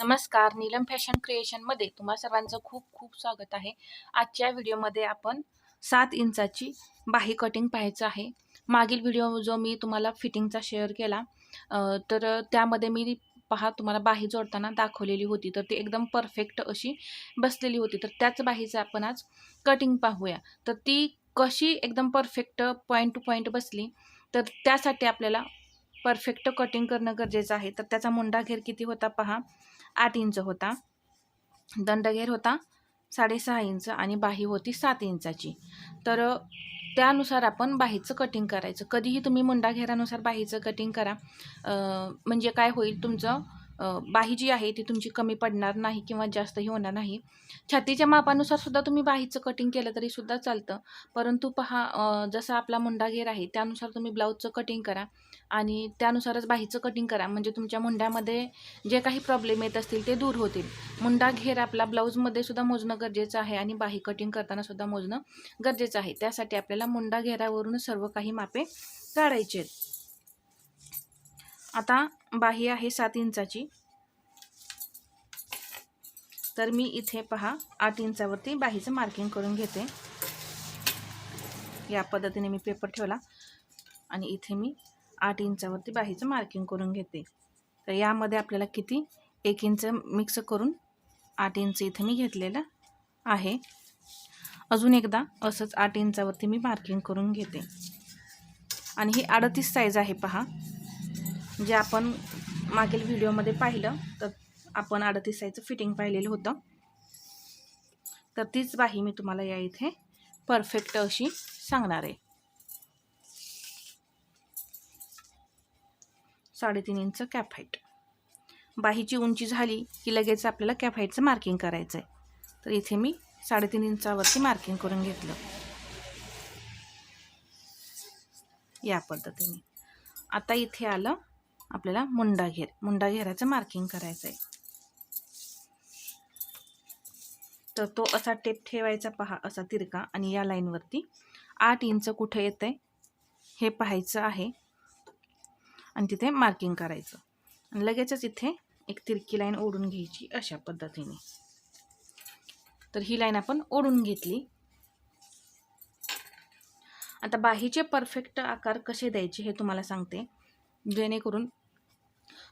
नमस्कार नीलम फॅशन क्रिएशनमध्ये तुम्हा सर्वांचं खूप खूप स्वागत आहे. आजच्या व्हिडिओमध्ये आपण सात इंचाची बाही कटिंग पाहायचं आहे. मागील व्हिडिओ जो मी तुम्हाला फिटिंगचा शेअर केला तर त्यामध्ये मी पहा तुम्हाला बाही जोडताना दाखवलेली होती तर ती एकदम परफेक्ट अशी बसलेली होती. तर त्याच बाहीचं आपण आज कटिंग पाहूया. तर ती कशी एकदम परफेक्ट पॉईंट टू पॉईंट बसली तर त्यासाठी आपल्याला परफेक्ट कटिंग करणं गरजेचं आहे. तर त्याचा मुंडा घेर किती होता पहा. आठ इंच होता. दंडघेर होता साडेसहा इंच आणि बाही होती सात इंचाची. तर त्यानुसार आपण बाहीचं कटिंग करायचं. कधीही तुम्ही मुंडा घेरानुसार बाहीचं कटिंग करा. म्हणजे काय होईल तुमचं? बाही जी आहे ती तुमची कमी पडणार नाही किंवा जास्तही होणार नाही. छातीच्या मापानुसार सुद्धा तुम्ही बाहीचं कटिंग केलं तरी सुद्धा चालतं. परंतु पहा जसा आपला मुंडा घेर आहे त्यानुसार तुम्ही ब्लाऊजचं कटिंग करा आणि त्यानुसारच बाहीचं कटिंग करा. म्हणजे तुमच्या मुंड्यामध्ये जे काही प्रॉब्लेम येत असतील ते दूर होतील. मुंडा घेर आपला ब्लाऊजमध्ये सुद्धा मोजणं गरजेचं आहे आणि बाही कटिंग करताना सुद्धा मोजणं गरजेचं आहे. त्यासाठी आपल्याला मुंडा घेरावरून सर्व काही मापे काढायचे आहेत. आता बाही आहे सात इंचाची. तर मी इथे पहा आठ इंचावरती बाहीचं मार्किंग करून घेते. या पद्धतीने मी पेपर ठेवला आणि इथे मी आठ इंचावरती बाहीचं मार्किंग करून घेते. तर यामध्ये आपल्याला किती? एक इंच मिक्स करून आठ इंच इथे मी घेतलेलं आहे. अजून एकदा असंच आठ इंचावरती मी मार्किंग करून घेते. आणि ही अडतीस साईज आहे पहा. जे आपण मागील व्हिडिओमध्ये पाहिलं तर आपण अडतीस साईजचं फिटिंग पाहिलेलं होतं. तर तीच बाही मी तुम्हाला या इथे परफेक्ट अशी सांगणार आहे. साडेतीन इंच कॅप हाईट बाहीची उंची झाली की लगेच आपल्याला कॅप हाईटचं मार्किंग करायचं आहे तर इथे मी साडेतीन इंचावरती मार्किंग करून घेतलं. या पद्धतीने. आता इथे आलं आपल्याला मुंडा घेर मुंडा घेराचं मार्किंग करायचं आहे तर तो असा टेप ठेवायचा पहा असा तिरका आणि या लाईनवरती आठ इंच कुठं येतं आहे हे पाहायचं आहे. आणि तिथे मार्किंग करायचं. आणि लगेचच इथे एक तिरकी लाईन ओढून घ्यायची अशा पद्धतीने. तर ही लाईन आपण ओढून घेतली. आता बाहीचे परफेक्ट आकार कसे द्यायचे हे तुम्हाला सांगते. जेणेकरून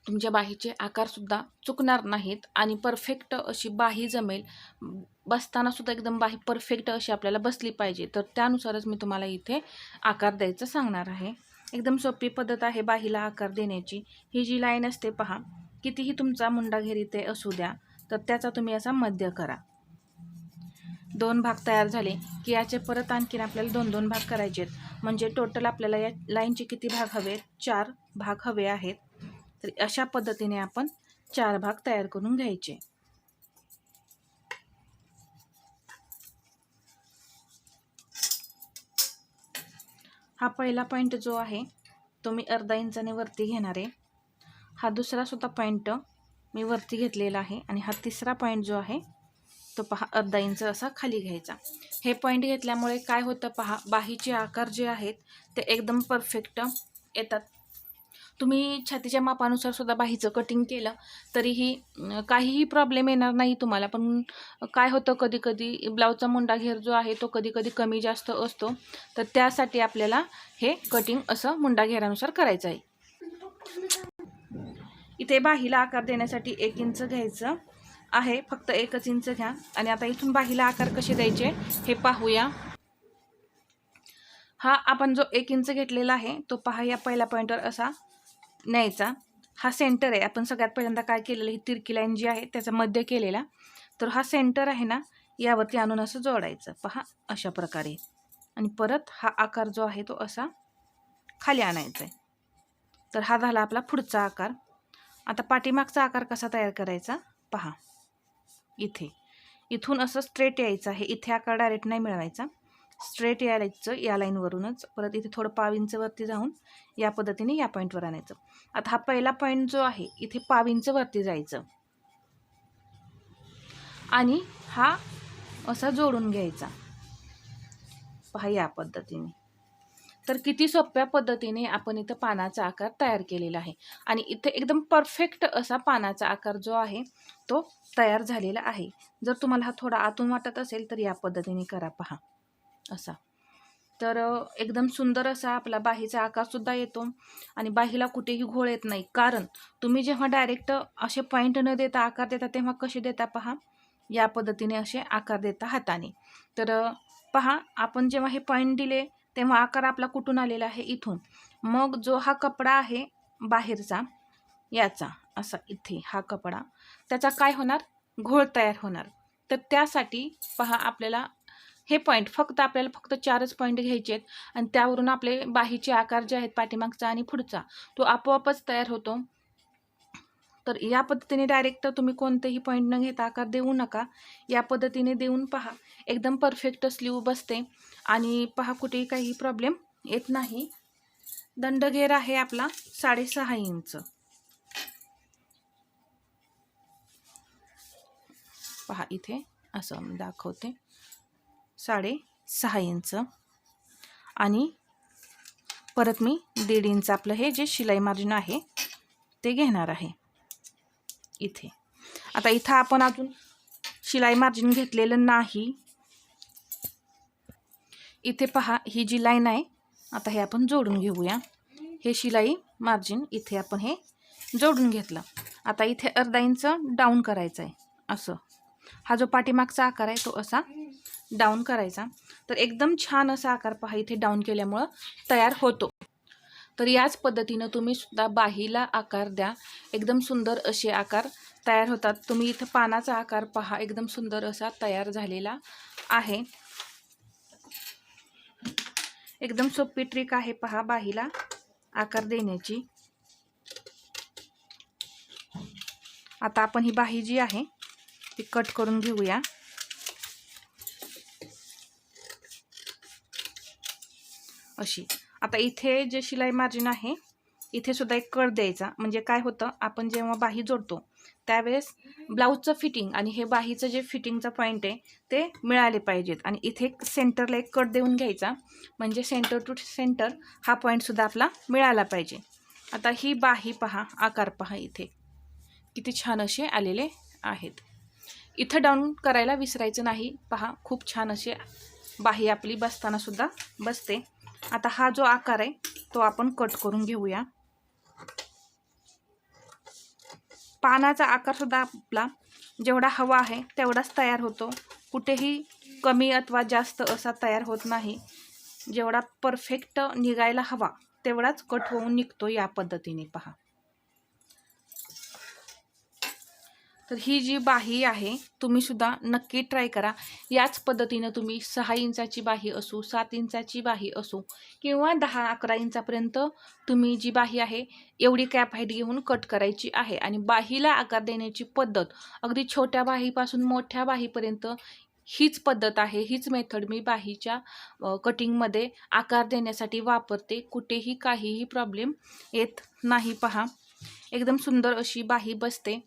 तुमच्या बाहीचे आकारसुद्धा चुकणार नाहीत आणि परफेक्ट अशी बाही जमेल. बसतानासुद्धा एकदम बाही परफेक्ट अशी आपल्याला बसली पाहिजे. तर त्यानुसारच मी तुम्हाला इथे आकार द्यायचं सांगणार आहे. एकदम सोपी पद्धत आहे बाहीला आकार देण्याची. ही जी लाईन असते पहा कितीही तुमचा मुंडा घेर इथे असू द्या तर त्याचा तुम्ही असा मध्य करा. दोन भाग तयार झाले की याचे परत आणखीन आपल्याला दोन दोन भाग करायचे आहेत म्हणजे टोटल आपल्याला या लाईनचे किती भाग हवे? चार भाग हवे आहेत. तर अशा पद्धतीने आपण चार भाग तयार करून घ्यायचे. हा पहिला पॉईंट जो आहे तो मी अर्धा इंचाने वरती घेणार आहे. हा दुसरा सुद्धा पॉईंट मी वरती घेतलेला आहे आणि हा तिसरा पॉईंट जो आहे तो पहा अर्धा इंच असा खाली घ्यायचा. हे पॉईंट घेतल्यामुळे काय होतं पहा बाहीचे आकार जे आहेत ते एकदम परफेक्ट येतात. तुम्ही छातीच्या मापानुसार सुद्धा बाहीचं कटिंग केलं तरीही काहीही प्रॉब्लेम येणार नाही तुम्हाला. पण काय होतं कधी कधी ब्लाऊजचा मुंडा घेर जो आहे तो कधी कधी कमी जास्त असतो. तर त्यासाठी आपल्याला हे कटिंग असं मुंडा घेरानुसार करायचं आहे. इथे बाहीला आकार देण्यासाठी एक इंच घ्यायचं आहे. फक्त एकच इंच घ्या. आणि आता इथून बाहीला आकार कसे द्यायचे हे पाहूया. हा आपण जो एक इंच घेतलेला आहे तो पहा या पहिल्या पॉईंटवर असा. न्यायचा. हा सेंटर आहे. आपण सगळ्यात पहिल्यांदा काय केलेलं ही तिरकी लाईन जी आहे. त्याचा मध्य केलेला. तर हा सेंटर आहे ना यावरती आणून असं जोडायचं. पहा अशा प्रकारे. आणि परत हा आकार जो आहे तो असा खाली आणायचा आहे. तर हा झाला आपला पुढचा आकार. आता पाठीमागचा आकार कसा तयार करायचा? पहा. इथे. इथून असं स्ट्रेट यायचं आहे. इथे आकार डायरेक्ट नाही मिळवायचा. स्ट्रेट यायचं या लाईनवरूनच परत इथे थोडं पाव जाऊन या पद्धतीने या पॉईंटवर आणायचं. आता हा पहिला पॉईंट जो आहे इथे पाव इंच वरती जायचं. आणि हा असा जोडून घ्यायचा. पहा या पद्धतीने. तर किती सोप्या पद्धतीने आपण इथं पानाचा आकार तयार केलेला आहे. आणि इथे एकदम परफेक्ट असा पानाचा आकार जो आहे तो तयार झालेला आहे. जर तुम्हाला हा थोडा आतून वाटत असेल तर या पद्धतीने करा पहा. असा. तर एकदम सुंदर असा आपला बाहीचा आकारसुद्धा येतो आणि बाहीला कुठेही घोळ येत नाही. कारण तुम्ही जेव्हा डायरेक्ट असे पॉईंट न देता आकार देता तेव्हा कसे देता पहा? या पद्धतीने असे आकार देता हाताने. तर पहा आपण जेव्हा हे पॉईंट दिले तेव्हा आकार आपला कुठून आलेला आहे? इथून. मग जो हा कपडा आहे बाहेरचा याचा असा इथे हा कपडा त्याचा काय होणार? घोळ तयार होणार. तर त्यासाठी पहा आपल्याला हे पॉईंट फक्त आपल्याला फक्त चारच पॉईंट घ्यायचे आहेत. आणि त्यावरून आपले बाहीचे आकार जे आहेत पाठीमागचा आणि पुढचा तो आपोआपच तयार होतो. तर या पद्धतीने डायरेक्ट तुम्ही कोणतेही पॉईंट न घेता आकार देऊ नका. या पद्धतीने देऊन पहा. एकदम परफेक्ट स्लीव बसते. आणि पहा कुठेही काही प्रॉब्लेम येत नाही. दंडघेर आहे आपला साडेसहा इंच. पहा इथे असं दाखवते. साडे सहा इंच. आणि परत मी दीड इंच आपलं हे जे शिलाई मार्जिन आहे ते घेणार आहे. इथे. आता इथं आपण अजून शिलाई मार्जिन घेतलेलं नाही. इथे पहा ही जी लाईन आहे आता हे आपण जोडून घेऊया. हे शिलाई मार्जिन इथे आपण हे जोडून घेतलं. आता इथे अर्धा इंच डाऊन करायचं आहे असं. हा जो पाठीमागचा आकार आहे तो असा डाऊन करायचा. तर एकदम छान असा आकार पहा इथे डाऊन केल्यामुळं तयार होतो. तर याच पद्धतीनं तुम्ही सुद्धा बाहीला आकार द्या. एकदम सुंदर असे आकार तयार होतात. तुम्ही इथं पानाचा आकार पहा एकदम सुंदर असा तयार झालेला आहे. एकदम सोपी ट्रिक आहे पहा बाहीला आकार देण्याची. आता आपण ही बाही जी आहे ती कट करून घेऊया. अशी. आता इथे जे शिलाई मार्जिन आहे इथे सुद्धा एक कट द्यायचा. म्हणजे काय होतं आपण जेव्हा बाही जोडतो त्यावेळेस ब्लाऊजचं फिटिंग आणि हे बाहीचं जे फिटिंगचा पॉईंट आहे ते मिळाले पाहिजेत. आणि इथे सेंटरला एक कट देऊन घ्यायचा. म्हणजे सेंटर टू सेंटर हा पॉईंटसुद्धा आपला मिळाला पाहिजे. आता ही बाही पहा आकार पहा इथे. किती छान असे आलेले आहेत. इथं डाऊन करायला विसरायचं नाही. पहा खूप छान असे बाही आपली बसतानासुद्धा बसते. आता हा जो आकार आहे तो आपण कट करून घेऊया. पानाचा आकार सुद्धा आपला जेवढा हवा आहे तेवढाच तयार होतो. कुठेही कमी अथवा जास्त असा तयार होत नाही. जेवढा परफेक्ट निघायला हवा तेवढाच कट होऊन निघतो या पद्धतीने. पहा. तर ही जी बाही आहे तुम्ही सुद्धा नक्की ट्राय करा. याच पद्धतीनं तुम्ही सहा इंचाची बाही असू सात इंचाची बाही असू किंवा दहा अकरा इंचापर्यंत तुम्ही जी बाही आहे एवढी कॅप हाईट घेऊन कट करायची आहे. आणि बाहीला आकार देण्याची पद्धत अगदी छोट्या बाहीपासून मोठ्या बाहीपर्यंत हीच पद्धत आहे. हीच मेथड मी बाहीच्या कटिंगमध्ये आकार देण्यासाठी वापरते. कुठेही काहीही प्रॉब्लेम येत नाही पहा. एकदम सुंदर अशी बाही बसते.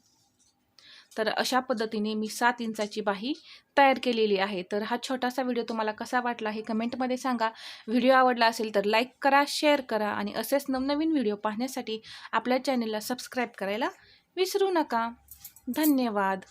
तर अशा पद्धतीने मी सात इंचाची बाही तयार केलेली आहे. तर हा छोटासा व्हिडिओ तुम्हाला कसा वाटला हे कमेंटमध्ये सांगा. व्हिडिओ आवडला असेल तर लाईक करा शेअर करा आणि असेच नवनवीन व्हिडिओ पाहण्यासाठी आपल्या चॅनलला सबस्क्राईब करायला विसरू नका. धन्यवाद.